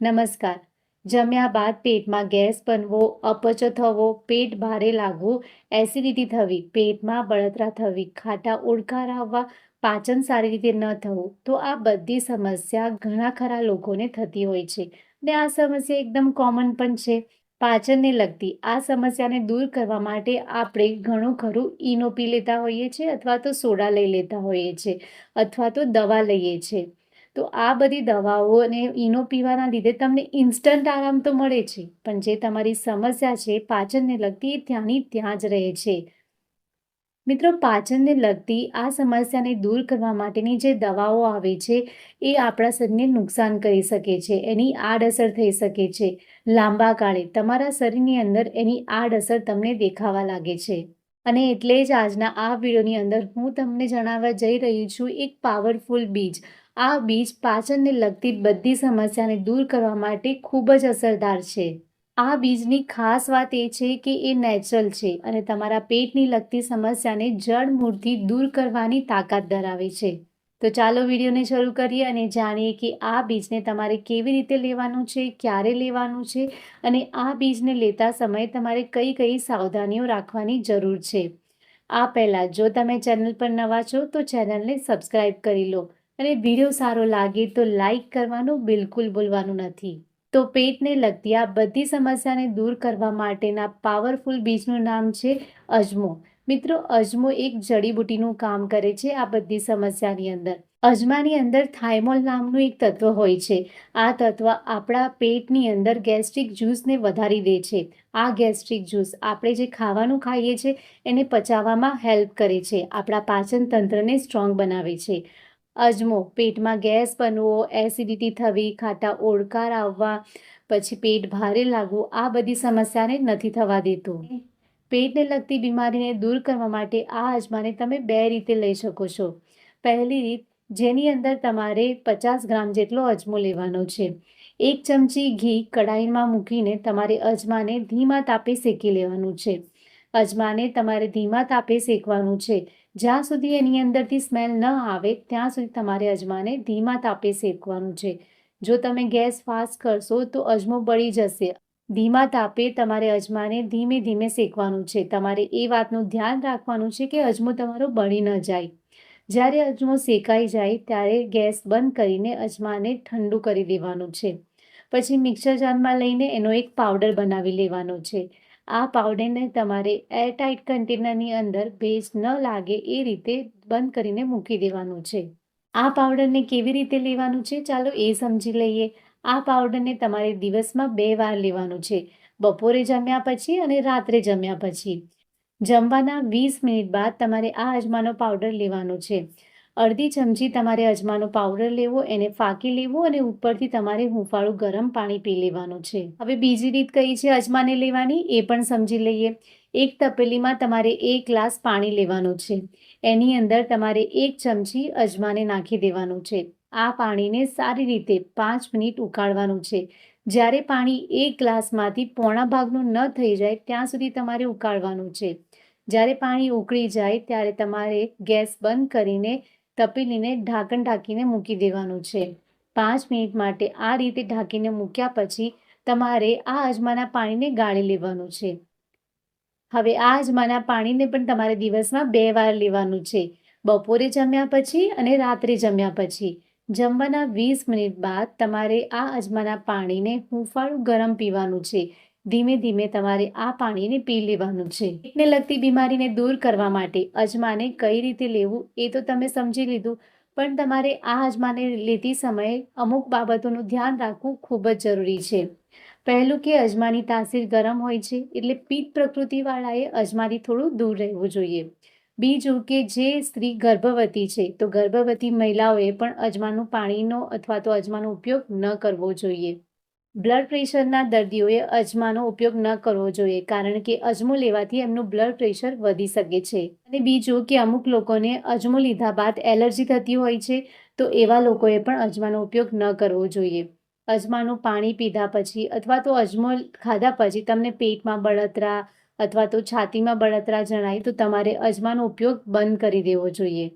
નમસ્કાર. જમ્યા બાદ પેટમાં ગેસ બનવો, અપચો થવો, પેટ ભારે લાગવું, એસિડિટી થવી, પેટમાં બળતરા થવી, ખાટા ઓડકાર આવવા, પાચન સારી રીતે ન થવું, તો આ બધી સમસ્યા ઘણા ખરા લોકોને થતી હોય છે. ને આ સમસ્યા એકદમ કોમન પણ છે. પાચનને લગતી આ સમસ્યાને દૂર કરવા માટે આપણે ઘણું ખરું ઈનો પી લેતા હોઈએ છીએ અથવા તો સોડા લઈ લેતા હોઈએ છીએ અથવા તો દવા લઈએ છીએ. તો આ બધી દવાઓ અને ઈનો પીવાના લીધે તમને ઇન્સ્ટન્ટ આરામ તો મળે છે, પણ જે તમારી સમસ્યા છે, પાચનને લગતી એ ત્યાંની ત્યાં જ રહે છે. મિત્રો, પાચનને લગતી આ સમસ્યાને દૂર કરવા માટેની જે દવાઓ આવે છે, એ આપણા શરીરને નુકસાન કરી શકે છે, એની આડઅસર થઈ શકે છે. લાંબા કાળે તમારા શરીરની અંદર એની આડઅસર તમને દેખાવા લાગે છે. અને એટલે જ આજના આ વિડીયોની અંદર હું તમને જણાવવા જઈ રહી છું એક પાવરફુલ બીજ આ બીજ પાચનને લગતી બધી સમસ્યાને દૂર કરવા માટે ખૂબ જ અસરદાર છે. આ બીજની ખાસ વાત એ છે કે એ નેચરલ છે અને તમારા પેટની લગતી સમસ્યાને જડ મૂળથી દૂર કરવાની તાકાત ધરાવે છે. તો ચાલો વિડીયોને શરૂ કરીએ અને જાણીએ કે આ બીજને તમારે કેવી રીતે લેવાનું છે, ક્યારે લેવાનું છે અને આ બીજને લેતા સમયે તમારે કઈ કઈ સાવધાનીઓ રાખવાની જરૂર છે. આ પહેલાં જો તમે ચેનલ પર નવા છો તો ચેનલને સબસ્ક્રાઈબ કરી લો. અને વીડિયો સારો લાગે તો લાઈક કરવાનું બિલકુલ ભૂલવાનું નથી. તો પેટને લગતી આ બધી સમસ્યાને દૂર કરવા માટેના પાવરફુલ બીજનું નામ છે અજમો. મિત્રો, અજમો એક જડીબુટીનું કામ કરે છે આ બધી સમસ્યાની અંદર. અજમાની અંદર થાઇમોલ નામનું એક તત્વ હોય છે. આ તત્વ આપણા પેટની અંદર ગેસ્ટ્રિક જ્યુસને વધારી દે છે. આ ગેસ્ટ્રિક જ્યુસ આપણે જે ખાવાનું ખાઈએ છીએ એને પચાવવામાં હેલ્પ કરે છે. આપણા પાચન તંત્રને સ્ટ્રોંગ બનાવે છે. અજમો, પેટમાં ગેસ બનવો, એસિડિટી થવી, ખાટા ઓડકાર આવવા, પછી પેટ ભારે લાગવું, આ બધી સમસ્યાને નથી થવા દેતું. પેટને લગતી બીમારીને દૂર કરવા માટે આ અજમાને તમે બે રીતે લઈ શકો છો. પહેલી રીત, જેની અંદર તમારે પચાસ ગ્રામ જેટલો અજમો લેવાનો છે. એક ચમચી ઘી કડાઈમાં મૂકીને તમારે અજમાને ધીમા તાપે શેકી લેવાનું છે. અજમાને તમારે ધીમા તાપે શેકવાનું છે. જ્યાં સુધી એની અંદરથી સ્મેલ ન આવે, ત્યાં સુધી તમારે અજમાને ધીમા તાપે શેકવાનું છે. જો તમે ગેસ ફાસ્ટ કરશો, તો અજમો બળી જશે. ધીમા તાપે તમારે અજમાને ધીમે ધીમે શેકવાનું છે. તમારે એ વાતનું ધ્યાન રાખવાનું છે કે અજમો તમારો બળી ન જાય. જ્યારે અજમો શેકાઈ જાય, ત્યારે ગેસ બંધ કરીને અજમાને ઠંડુ કરી દેવાનું છે. પછી મિક્સર જારમાં લઈને એનો એક પાવડર બનાવી લેવાનો છે. આ પાવડરને તમારે એરટાઇટ કન્ટેનરની અંદર ભેજ ન લાગે એ રીતે બંધ કરીને મૂકી દેવાનું છે. આ પાવડરને કેવી રીતે લેવાનું છે? ચાલો એ સમજી લઈએ. આ પાવડરને તમારે દિવસમાં બે વાર લેવાનું છે. બપોરે જમ્યા પછી અને રાત્રે જમ્યા પછી. જમવાના વીસ મિનિટ બાદ તમારે આ અજમાનો પાવડર લેવાનો છે. અડધી ચમચી તમારે અજમાનો પાવડર લેવો, એને ફાંકી લેવો અને ઉપરથી તમારે હુંફાળું ગરમ પાણી પી લેવાનું છે. હવે બીજી રીત કઈ છે અજમાને લેવાની? એ પણ સમજી લઈએ. એક તપેલીમાં તમારે એક ગ્લાસ પાણી લેવાનું છે. એની અંદર તમારે એક ચમચી અજમાને નાખી દેવાનું છે. આ પાણીને સારી રીતે પાંચ મિનિટ ઉકાળવાનું છે. જ્યારે પાણી એક ગ્લાસમાંથી પોણા ભાગનું ન થઈ જાય, ત્યાં સુધી તમારે ઉકાળવાનું છે. જ્યારે પાણી ઉકળી જાય, ત્યારે તમારે ગેસ બંધ કરીને તપેલીને ઢાંકણ ઢાંકીને મૂકી દેવાનું છે. પાંચ મિનિટ માટે આ રીતે ઢાંકીને મૂક્યા પછી તમારે આ અજમાના પાણીને ગાળી લેવાનું છે. હવે આ અજમાના પાણીને પણ તમારે દિવસમાં બે વાર લેવાનું છે. બપોરે જમ્યા પછી અને રાત્રે જમ્યા પછી. જમવાના વીસ મિનિટ બાદ તમારે આ અજમાના પાણીને હુંફાળું ગરમ પીવાનું છે. ધીમે ધીમે તમારે આ પાણીને પી લેવાનું છે. પેટને લગતી બીમારીને દૂર કરવા માટે અજમાને કઈ રીતે લેવું એ તો તમે સમજી લીધું, પણ તમારે આ અજમાને લેતી સમયે અમુક બાબતોનું ધ્યાન રાખવું ખૂબ જ જરૂરી છે. પહેલું કે અજમાની તાસીર ગરમ હોય છે, એટલે પિત્ત પ્રકૃતિવાળાએ અજમાથી થોડું દૂર રહેવું જોઈએ. બીજું કે જે સ્ત્રી ગર્ભવતી છે, તો ગર્ભવતી મહિલાઓએ પણ અજમાનું પાણીનો અથવા તો અજમાનો ઉપયોગ ન કરવો જોઈએ. બ્લડ પ્રેશરના દર્દીઓએ અજમાનો ઉપયોગ ન કરવો જોઈએ, કારણ કે અજમો લેવાથી એમનું બ્લડ પ્રેશર વધી શકે છે. અને બીજું કે અમુક લોકોને અજમો લીધા બાદ એલર્જી થતી હોય છે, તો એવા લોકોએ પણ અજમાનો ઉપયોગ ન કરવો જોઈએ. અજમાનું પાણી પીધા પછી અથવા તો અજમો ખાધા પછી તમને પેટમાં બળતરા અથવા તો છાતીમાં બળતરા જણાય, તો તમારે અજમાનો ઉપયોગ બંધ કરી દેવો જોઈએ.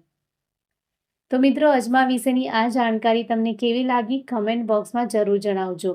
તો મિત્રો, અજમા વિશેની આ જાણકારી તમને કેવી લાગી? કમેન્ટ બોક્સમાં જરૂર જણાવજો.